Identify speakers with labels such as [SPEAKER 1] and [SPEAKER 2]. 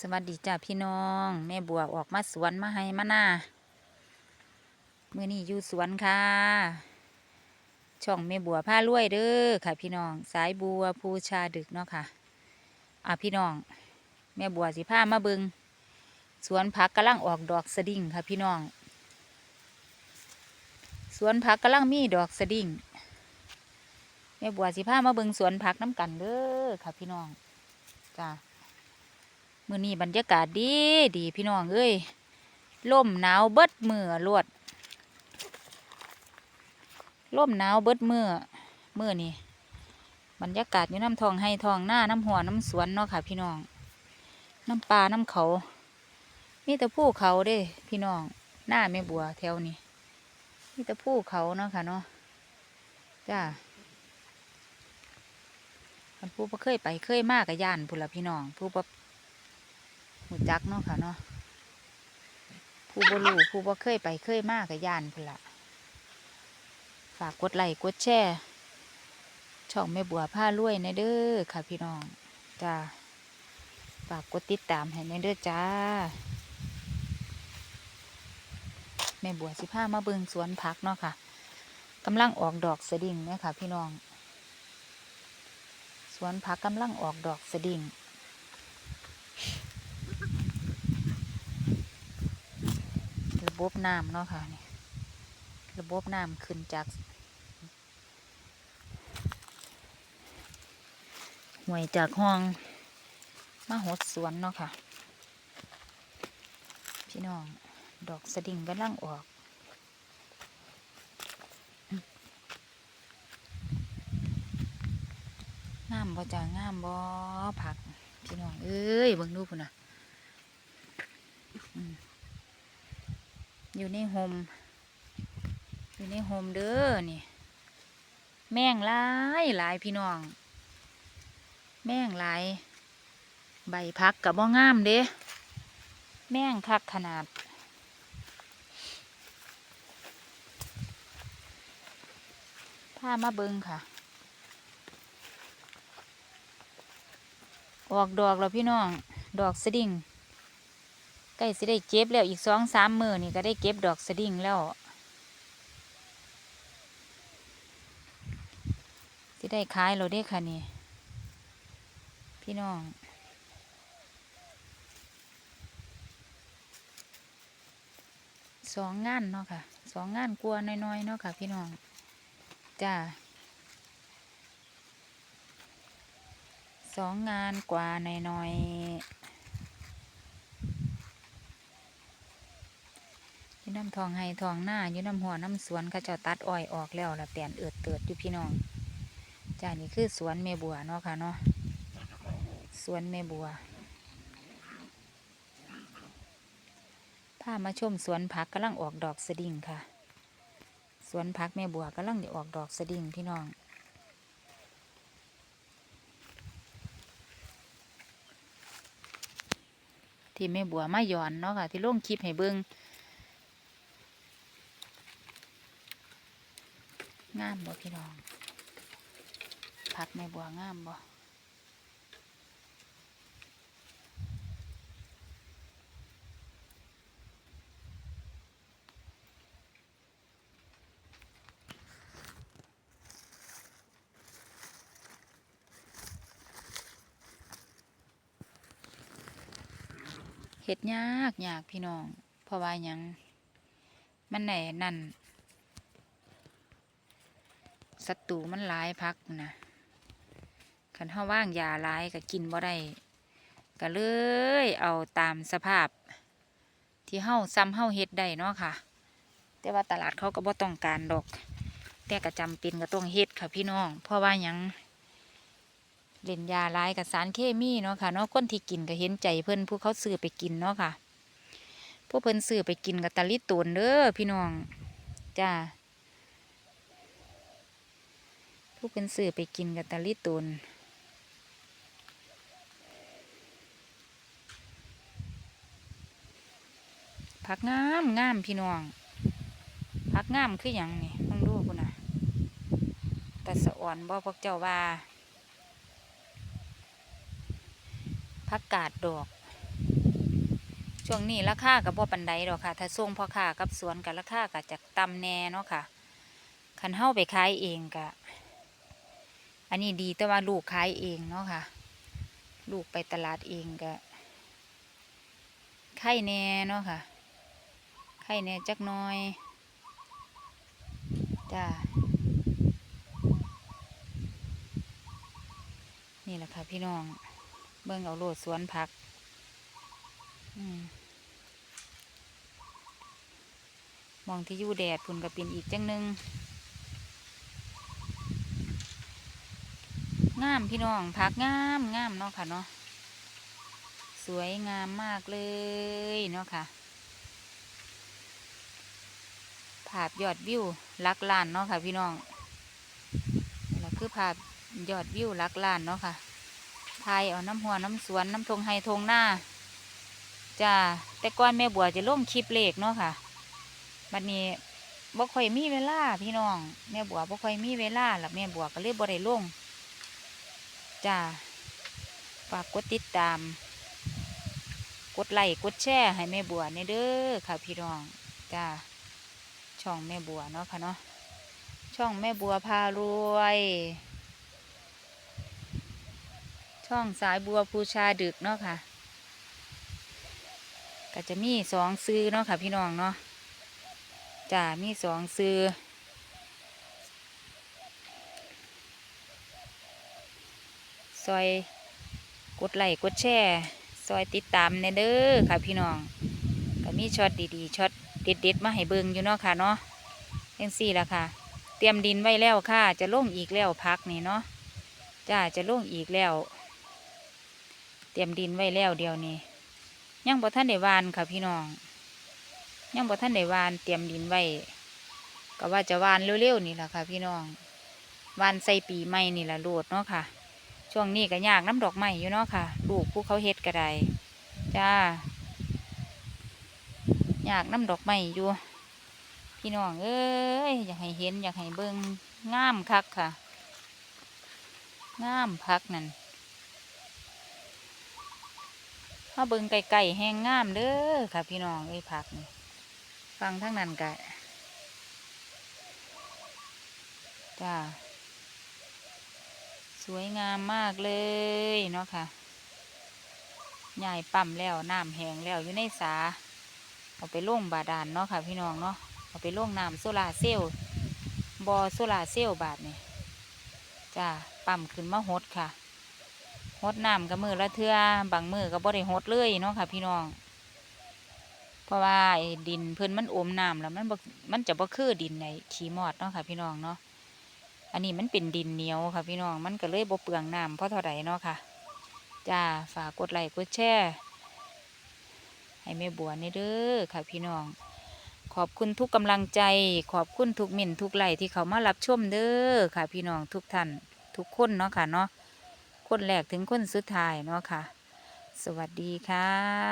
[SPEAKER 1] สวัสดีจ้าพี่น้องแม่บัวออกมาสวนมาให้มาหน้าเมื่อนี้อยู่สวนค่ะ ช่องแม่บัวผ้ารวยเด้อค่ะ พี่น้องสายบัวภูชาดึกเนาะค่ะอะพี่น้องแม่บัวสิผ้ามาเบิงสวนผักกำลังออกดอกสะดิ่งค่ะ พี่น้อง สวนผักกำลังมีดอกสะดิ่งแม่บัวสิผ้ามาเบิงสวนผักน้ำกันเด้อค่ะ พี่น้องจ้า มื่อนี้บรรยากาศดีดีพี่น้องเอ้ยลมหนาวเบิดมือลวดลมหนาวเบิดมือมือนี่บรรยากาศอยู่น้ำทองให้ทองหน้าน้ำหัวน้ำสวนเนาะค่ะ พี่น้อง น้ำปลาน้ำเขามีแต่ภูเขาเด้พี่น้อง หน้าไม่บัวแถวนี้มีแต่ภูเขาเนาะค่ะเนาะจ้าผู้เคยไปเคยมากกับย่านพุ่นละพี่น้อง ผู้บ่ หูจักเนาะค่ะเนาะผู้บ่รู้ผู้บ่เคยไปเคยมากกับยานพุ่นละฝากกดไลค์กดแชร์ช่องแม่บัวผ้ารวยในเด้อค่ะพี่น้องจ้าฝากกดติดตามให้ในเด้อจ้าแม่บัวสิผ้ามาเบิงสวนผักเนาะค่ะกำลังออกดอกสะดิ่งเนี่ยค่ะ พี่น้อง สวนผักกำลังออกดอกสะดิ่ง ระ บบน้ำเนาะค่ะนี่ระบบน้ำขึ้นจากห่วยจากห้องมาหดสวนเนาะค่ะ พี่น้อง ดอกสะดิ่งกำลังออก งามบ่จ้างามบ่ผัก พี่น้อง เอ้ยเบิ่งดูพุ่นน่ะอืม อยู่ในโฮมอยู่ในโฮมเด้อนี่ แม่งหลายหลายพี่น้อง แม่งหลาย ใบพักกับบ่งามเด้แม่งคักขนาด ผ้ามาเบิงค่ะ ออกดอกแล้วพี่น้อง ดอกสะดิ่ง ใกล้สิได้เก็บแล้วอีกสองสามมือนี่ก็ได้เก็บดอกสดิ่งแล้วสิได้ขายเราได้ค่ะนี่พี่น้องสองงานเนาะค่ะสองงานกลัวน้อยๆเนาะค่ะ พี่น้องจ้าสองงานกว่าน้อยๆ อยู่ น้ำทองให้ทองหน้าอยู่น้ำหัวน้ำสวนเขาเจ้าตัดอ้อยออกแล้วละเปลี่ยนเอิดเติดอยู่พี่น้องจ้านี่คือสวนเมบัวเนาะค่ะเนาะสวนเมบัวพามาชมสวนผักกำลังออกดอกสดิ่งค่ะ สวนผักแม่บัวกำลังจะออกดอกสดิ่งพี่น้องที่แม่บัวมาย่อนเนาะค่ะ ที่ลงคลิปให้เบิงงามบ่พี่น้อง ผักในบัวงามบ่เห็ดยากยากพี่น้อง เพราะว่ายัง มันไหนนั่น ศัตรูมันหลายพักนะคันเฮาว่างยาหลายก็กินบ่ได้ก็เลยเอาตามสภาพ ที่เฮาซ้ำเฮาเฮ็ดได้เนาะค่ะ แต่ว่าตลาดเขาก็บ่ต้องการดอก แต่ก็จำเป็นก็ต้องเฮ็ดค่ะพี่น้อง เพราะว่ายังเล่นยาหลายกับสารเคมีเนาะค่ะเนาะคนที่กินก็เห็นใจเพิ่อนผู้เขาซื้อไปกินเนาะค่ะผู้เพิ่อนซื้อไปกินกับตะลิตูนเด้อพี่น้องจ้า ผู้เป็นสื่อไปกินกับตาลิตุนผักงามงามพี่น้องผักงามคืออย่างนี่ต้องดูคุณนะแต่สะอ่อนบ่พวกเจ้าว่าผักกาดดอก ช่วงนี้ราคากับบ่ปันใดดอกค่ะ ถ้าส่งพ่อค้ากับสวนกับราคาก็จะต่ำแน่เนาะค่ะคันเฮาไปขายเองก็ อันนี้ดีแต่ว่าลูกขายเองเนาะค่ะ ลูกไปตลาดเองก็ไข่แน่เนาะค่ะ ไข่แน่จักน้อยจ้านี่แหละค่ะพี่น้อง เบิ่งเอาโลดสวนผัก อืมมองที่อยู่แดดพุ่นก็เป็นอีกจังหนึ่ง งามพี่น้องผักงามงามเนาะค่ะเนาะสวยงามมากเลยเนาะค่ะ ภาพยอดวิวลักล้านเนาะค่ะ พี่น้องนี่คือภาพยอดวิวลักล้านเนาะค่ะทายเอาน้ำหัวน้ำสวนน้ำทงไฮทงหน้าจ้าแต่ก่อนแม่บัวจะลงคลิปเลขเนาะค่ะบัดนี้บ่ค่อยมีเวลาพี่น้องแม่บัวบ่ค่อยมีเวลาหลับแม่บัวก็เลยบ่ได้ลง จ้าฝากกดติดตาม กดไลค์กดแชร์ให้แม่บัวในเด้อค่ะพี่น้องจ้าช่องแม่บัวเนาะค่ะเนาะช่องแม่บัวพารวย ช่องสายบัวภูชาดึกเนาะค่ะ ก็จะมีสองซื้อเนาะค่ะพี่น้องเนาะจ้ามีสองซื้อ ซอยกดไลค์กดแชร์ซอยติดตามในเด้อค่ะพี่น้องก็มีช็อตดีๆช็อตเด็ดๆมาให้เบิ่งอยู่เนาะค่ะเนาะยังสี่ละค่ะ เตรียมดินไว้แล้วค่ะ จะลงอีกแล้วพักนี่เนาะจ้าจะลงอีกแล้ว เตรียมดินไว้แล้วเดียวนี้ยังบ่ท่านได้วานค่ะพี่น้องยังบ่ท่านได้วาน เตรียมดินไว้ก็ว่าจะวานเร็วๆนี่แหละค่ะ พี่น้องวานใส่ปีใหม่นี่แหละโลดเนาะค่ะ ช่วงนี้ก็ยากน้ำดอกไม้อยู่เนาะค่ะปลูกผู้เขาเฮ็ดก็ได้จ้ายากน้ำดอกไม้อยู่พี่น้องเอ้ยอยากให้เห็นอยากให้เบิ่งงามคักค่ะงามพักนั่นมาเบิ่งไก่ๆแห้งงามเด้อค่ะ พี่น้องไอ้ผักนี่ฟังทั้งนั้นกะจ้า สวยงามมากเลยเนาะค่ะใหญ่ปั่มแล้วน้ำแห้งแล้วอยู่ในสาเอาไปล่งบาดาลเนาะค่ะ พี่น้องเนาะเอาไปล่งน้ำโซลาเซลล์บอโซลาเซลล์บาทนี่จ้าปั่มขึ้นมาหดค่ะหดน้ำกับมือละเทือบางมือก็บ่ได้หดเลยเนาะค่ะ พี่น้อง เพราะว่าไอ้ดินเพิ่อนมันอมน้ำแล้วมันมันจะบ่คือดินในขี้มอดเนาะค่ะ พี่น้องเนาะ อันนี้มันเป็นดินเหนียวค่ะพี่น้อง มันก็เลยบ่เปลืองน้ำเพราะเท่าใดเนาะค่ะ จ้า ฝากกดไลค์กดแชร์ให้แม่บัวนี่เด้อค่ะพี่น้อง ขอบคุณทุกกำลังใจ ขอบคุณทุกมิ่นทุกไลที่เขามารับชมเด้อค่ะพี่น้องทุกท่านทุกคนเนาะค่ะเนาะคนแรกถึงคนสุดท้ายเนาะค่ะ สวัสดีค่ะ